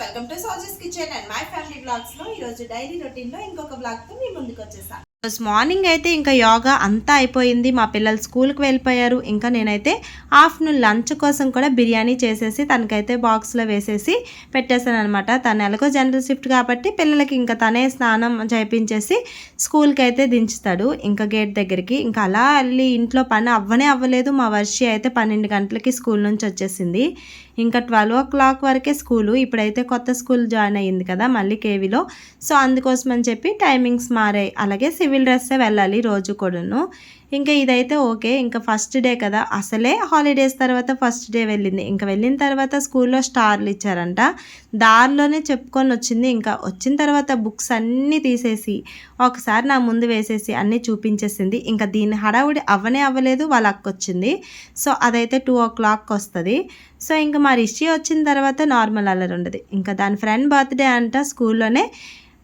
Welcome to సోజెస్ kitchen and my family బ్లాగ్స్లో ఈ రోజు డైలీ రొటీన్లో ఇంకొక బ్లాగ్తో మీ ముందుకు వచ్చేసా మార్నింగ్ అయితే ఇంకా యోగా అంతా అయిపోయింది. మా పిల్లలు స్కూల్కి వెళ్ళిపోయారు. ఇంకా నేనైతే ఆఫ్టర్నూన్ లంచ్ కోసం కూడా బిర్యానీ చేసేసి తనకైతే బాక్స్లో వేసేసి పెట్టేశాను అనమాట తను ఎలాగో జనరల్ షిఫ్ట్ కాబట్టి పిల్లలకి ఇంకా తనే స్నానం చేయించేసి స్కూల్కి అయితే దించుతాడు. ఇంకా గేట్ దగ్గరికి. ఇంకా అలా వెళ్ళి ఇంట్లో పని అవ్వనే అవ్వలేదు. మా వర్షి అయితే పన్నెండు గంటలకి స్కూల్ నుంచి వచ్చేసింది. ఇంకా ట్వెల్వ్ ఓ క్లాక్ వరకే స్కూలు. ఇప్పుడైతే కొత్త స్కూల్ జాయిన్ అయ్యింది కదా మళ్ళీ కేవీలో. సో అందుకోసం అని చెప్పి టైమింగ్స్ మారాయి. అలాగే సివిల్ డ్రెస్సే వెళ్ళాలి రోజు కూడాను. ఇంకా ఇదైతే ఓకే. ఇంకా ఫస్ట్ డే కదా. అసలే హాలిడేస్ తర్వాత ఫస్ట్ డే వెళ్ళింది. ఇంకా వెళ్ళిన తర్వాత స్కూల్లో స్టార్లు ఇచ్చారంట. దారిలోనే చెప్పుకొని వచ్చింది. ఇంకా వచ్చిన తర్వాత బుక్స్ అన్నీ తీసేసి ఒకసారి నా ముందు వేసేసి అన్నీ చూపించేసింది. ఇంకా దీని హడావుడి అవ్వనే అవ్వలేదు. వాళ్ళ వచ్చింది. సో అదైతే టూ ఓ క్లాక్ వస్తుంది. సో ఇంకా మా రిషి వచ్చిన తర్వాత నార్మల్ అల్లరి ఉండదు. ఇంకా దాని ఫ్రెండ్ బర్త్డే అంట స్కూల్లోనే.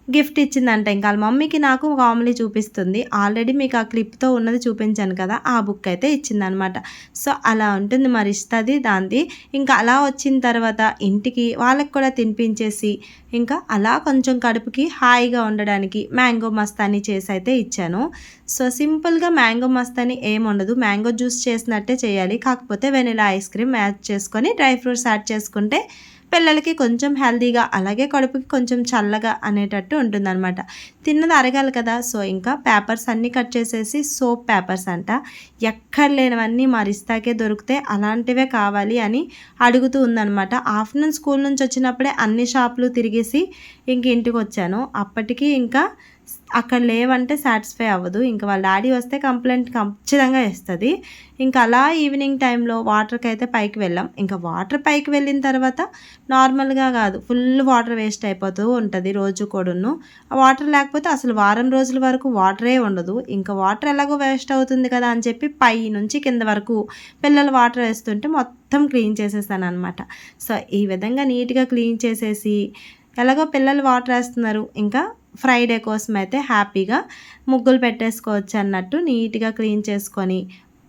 గిఫ్ట్ ఇచ్చిందంట. ఇంకా వాళ్ళ మమ్మీకి నాకు కామెడీ చూపిస్తుంది. ఆల్రెడీ మీకు ఆ క్లిప్తో ఉన్నది చూపించాను కదా ఆ బుక్ అయితే ఇచ్చిందనమాట. సో అలా ఉంటుంది మరి ఇస్తుంది దాంది. ఇంకా అలా వచ్చిన తర్వాత ఇంటికి వాళ్ళకి కూడా తినిపించేసి ఇంకా అలా కొంచెం కడుపుకి హాయిగా ఉండడానికి మ్యాంగో మస్తాని చేసి అయితే ఇచ్చాను. సో సింపుల్గా మ్యాంగో మస్తాని ఏం ఉండదు. మ్యాంగో జ్యూస్ చేసినట్టే చేయాలి. కాకపోతే వెనిలా ఐస్ క్రీమ్ యాడ్ చేసుకొని డ్రై ఫ్రూట్స్ యాడ్ చేసుకుంటే పిల్లలకి కొంచెం హెల్దీగా అలాగే కడుపుకి కొంచెం చల్లగా అనేటట్టు ఉంటుందన్నమాట. తిన్నది అరగాలి కదా సో ఇంకా పేపర్స్ అన్నీ కట్ చేసేసి సోప్ పేపర్స్ అంట. ఎక్కడ లేనివన్నీ మా రిస్తాకే దొరికితే అలాంటివే కావాలి అని అడుగుతూ ఉందన్నమాట. ఆఫ్టర్నూన్ స్కూల్ నుంచి వచ్చినప్పుడే అన్ని షాపులు తిరిగేసి ఇంక ఇంటికి వచ్చాను. అప్పటికి ఇంకా అక్కడ లేవంటే సాటిస్ఫై అవ్వదు. ఇంకా వాళ్ళ డాడీ వస్తే కంప్లైంట్ ఖచ్చితంగా ఇస్తుంది ఇంకా అలా ఈవినింగ్ టైంలో వాటర్కి అయితే పైకి వెళ్ళాం. ఇంకా వాటర్ పైకి వెళ్ళిన తర్వాత నార్మల్గా కాదు ఫుల్ వాటర్ వేస్ట్ అయిపోతూ ఉంటుంది రోజు కూడాను. వాటర్ లేకపోతే అసలు వారం రోజుల వరకు వాటరే ఉండదు. ఇంకా వాటర్ ఎలాగో వేస్ట్ అవుతుంది కదా అని చెప్పి పై నుంచి కింద వరకు పిల్లలు వాటర్ వేస్తుంటే మొత్తం క్లీన్ చేసేస్తాను అనమాట సో ఈ విధంగా నీట్గా క్లీన్ చేసేసి ఎలాగో పిల్లలు వాటర్ వేస్తున్నారు. ఇంకా ఫ్రైడే కోసం అయితే హ్యాపీగా ముగ్గులు పెట్టేసుకోవచ్చు అన్నట్టు నీట్గా క్లీన్ చేసుకొని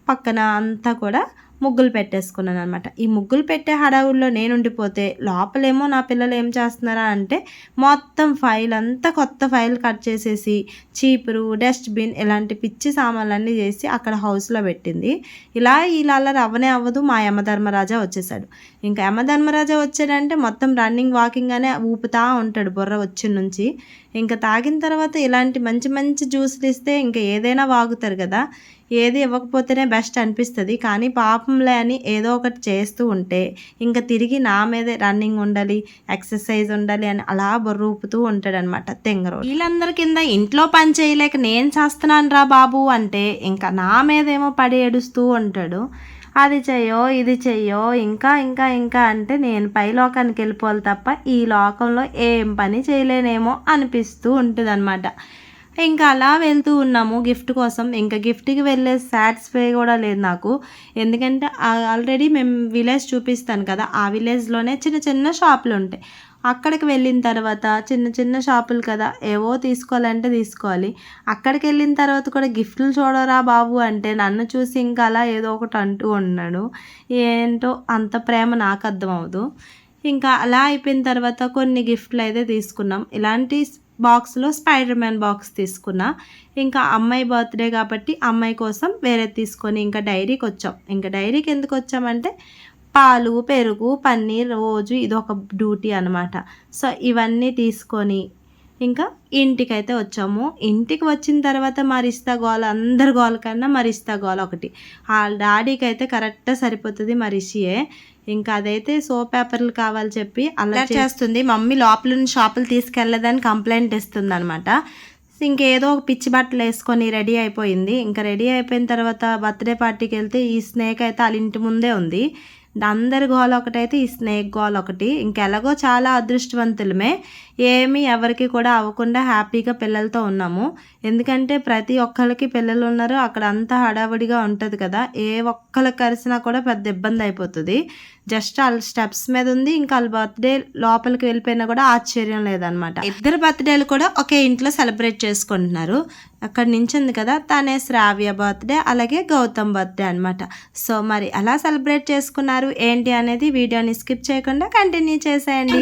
పక్కన అంతా కూడా ముగ్గులు పెట్టేసుకున్నాను అనమాట ఈ ముగ్గులు పెట్టే హడావుల్లో నేను ఉండిపోతే లోపలేమో నా పిల్లలు ఏం చేస్తున్నారా అంటే మొత్తం ఫైల్ అంతా కొత్త ఫైల్ కట్ చేసేసి చీపురు డస్ట్బిన్ ఇలాంటి పిచ్చి సామాన్లన్నీ చేసి అక్కడ హౌస్లో పెట్టింది. ఇలా ఇలా అల్లరి అవ్వనే అవ్వదు మా యమధర్మరాజా వచ్చేసాడు ఇంకా యమధర్మరాజా వచ్చాడంటే మొత్తం రన్నింగ్ వాకింగ్ అనే ఊపుతా ఉంటాడు బుర్ర వచ్చి నుంచి. ఇంకా తాగిన తర్వాత ఇలాంటి మంచి మంచి జ్యూస్లు ఇస్తే ఇంకా ఏదైనా వాగుతారు కదా. ఏది ఇవ్వకపోతేనే బెస్ట్ అనిపిస్తుంది. కానీ పాపంలే అని ఏదో ఒకటి చేస్తూ ఉంటే ఇంకా తిరిగి నా మీదే రన్నింగ్ ఉండాలి ఎక్సర్సైజ్ ఉండాలి అని అలా బొర్రూపుతూ ఉంటాడు అనమాట తెంగరు వీళ్ళందరి కింద ఇంట్లో పని చేయలేక నేను చేస్తున్నాను రా బాబు అంటే ఇంకా నా మీదేమో పడి ఏడుస్తూ ఉంటాడు. అది చెయ్యో ఇది చెయ్యో ఇంకా ఇంకా ఇంకా అంటే నేను పై లోకానికి వెళ్ళిపోవాలి తప్ప ఈ లోకంలో ఏం పని చేయలేనేమో అనిపిస్తూ ఉంటుంది ఇంకా అలా వెళ్తూ ఉన్నాము గిఫ్ట్ కోసం. ఇంకా గిఫ్ట్కి వెళ్ళే సాటిస్ఫై కూడా లేదు నాకు. ఎందుకంటే ఆల్రెడీ మేము విలేజ్ చూపిస్తాను కదా ఆ విలేజ్లోనే చిన్న చిన్న షాపులు ఉంటాయి. అక్కడికి వెళ్ళిన తర్వాత చిన్న చిన్న షాపులు కదా ఏవో తీసుకోవాలంటే తీసుకోవాలి. అక్కడికి వెళ్ళిన తర్వాత కూడా గిఫ్ట్లు చూడరా బాబు అంటే నన్ను చూసి ఇంకా అలా ఏదో ఒకటి అంటూ ఉన్నాడు. ఏంటో అంత ప్రేమ నాకు అర్థమవుదు ఇంకా అలా అయిపోయిన తర్వాత కొన్ని గిఫ్ట్లు అయితే తీసుకున్నాం. ఇలాంటి బాక్స్లో స్పైడర్ మ్యాన్ బాక్స్ తీసుకున్నా. ఇంకా అమ్మాయి బర్త్డే కాబట్టి అమ్మాయి కోసం వేరే తీసుకొని ఇంకా డైరీకి వచ్చాం. ఇంకా డైరీకి ఎందుకు వచ్చామంటే పాలు పెరుగు పన్నీర్ రోజు ఇది ఒక డ్యూటీ అనమాట సో ఇవన్నీ తీసుకొని ఇంకా ఇంటికైతే వచ్చాము. ఇంటికి వచ్చిన తర్వాత మరిస్తా గోల అందరి గోల కన్నా మరిస్తా గోల ఒకటి. ఆ డాడీకి అయితే కరెక్ట్గా సరిపోతుంది మరిషియే. ఇంకా అదైతే సో పేపర్లు కావాలి చెప్పి అలా చేస్తుంది. మమ్మీ లోపల నుంచి షాపులు తీసుకెళ్ళదని కంప్లైంట్ ఇస్తుంది అనమాట ఇంకేదో ఒక పిచ్చి బట్టలు వేసుకొని రెడీ అయిపోయింది. ఇంకా రెడీ అయిపోయిన తర్వాత బర్త్డే పార్టీకి వెళ్తే ఈ స్నేక్ అయితే వాళ్ళ ఇంటి ముందే ఉంది. అందరి గోల ఒకటైతే ఈ స్నేక్ గోల్ ఒకటి. ఇంకెలాగో చాలా అదృష్టవంతులమే. ఏమీ ఎవరికి కూడా అవ్వకుండా హ్యాపీగా పిల్లలతో ఉన్నాము. ఎందుకంటే ప్రతి ఒక్కరికి పిల్లలు ఉన్నారు. అక్కడ అంతా హడావుడిగా ఉంటుంది కదా. ఏ ఒక్కరికి కలిసినా కూడా పెద్ద ఇబ్బంది అయిపోతుంది. జస్ట్ వాళ్ళ స్టెప్స్ మీద ఉంది. ఇంకా వాళ్ళ బర్త్డే లోపలికి వెళ్ళిపోయినా కూడా ఆశ్చర్యం లేదనమాట. ఇద్దరు బర్త్డేలు కూడా ఒకే ఇంట్లో సెలబ్రేట్ చేసుకుంటున్నారు. అక్కడ నించింది కదా తనే శ్రావ్య బర్త్డే అలాగే గౌతమ్ బర్త్డే అనమాట. సో మరి అలా సెలబ్రేట్ చేసుకున్నారు ఏంటి అనేది వీడియోని స్కిప్ చేయకుండా కంటిన్యూ చేసేయండి.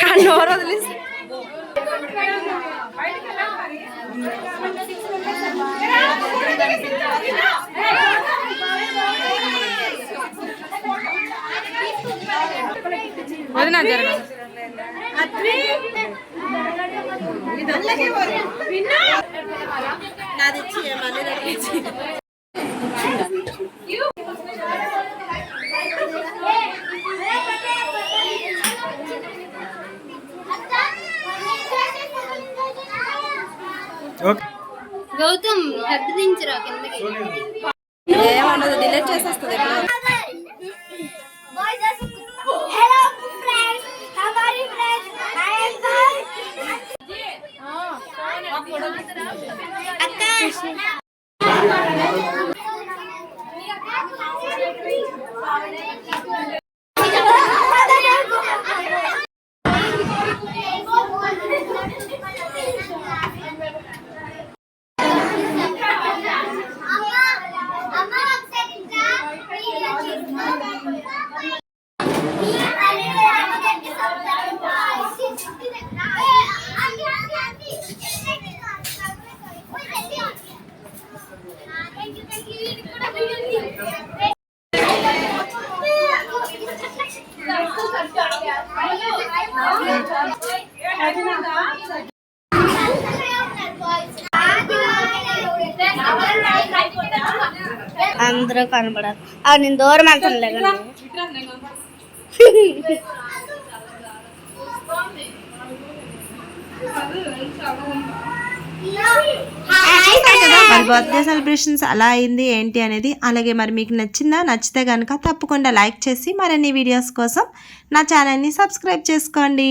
కాళ్ళు ఎవరో తెలుసు బయటకు వదినా జరగ నాదిచ్చి మళ్ళీ రక్షించి Okay. గౌతమ్ హెడ్ దించరా కిందకి ఏమన్నది డిలీట్ చేసేస్తుంది hello friends how are you friends I am అందరూ కనపడారు నేను దూరం వెళ్తాను మరి బర్త్డే సెలబ్రేషన్స్ అలా అయింది ఏంటి అనేది. అలాగే మరి మీకు నచ్చిందా నచ్చితే కనుక తప్పకుండా లైక్ చేసి మరిన్ని వీడియోస్ కోసం నా ఛానల్ని సబ్స్క్రైబ్ చేసుకోండి.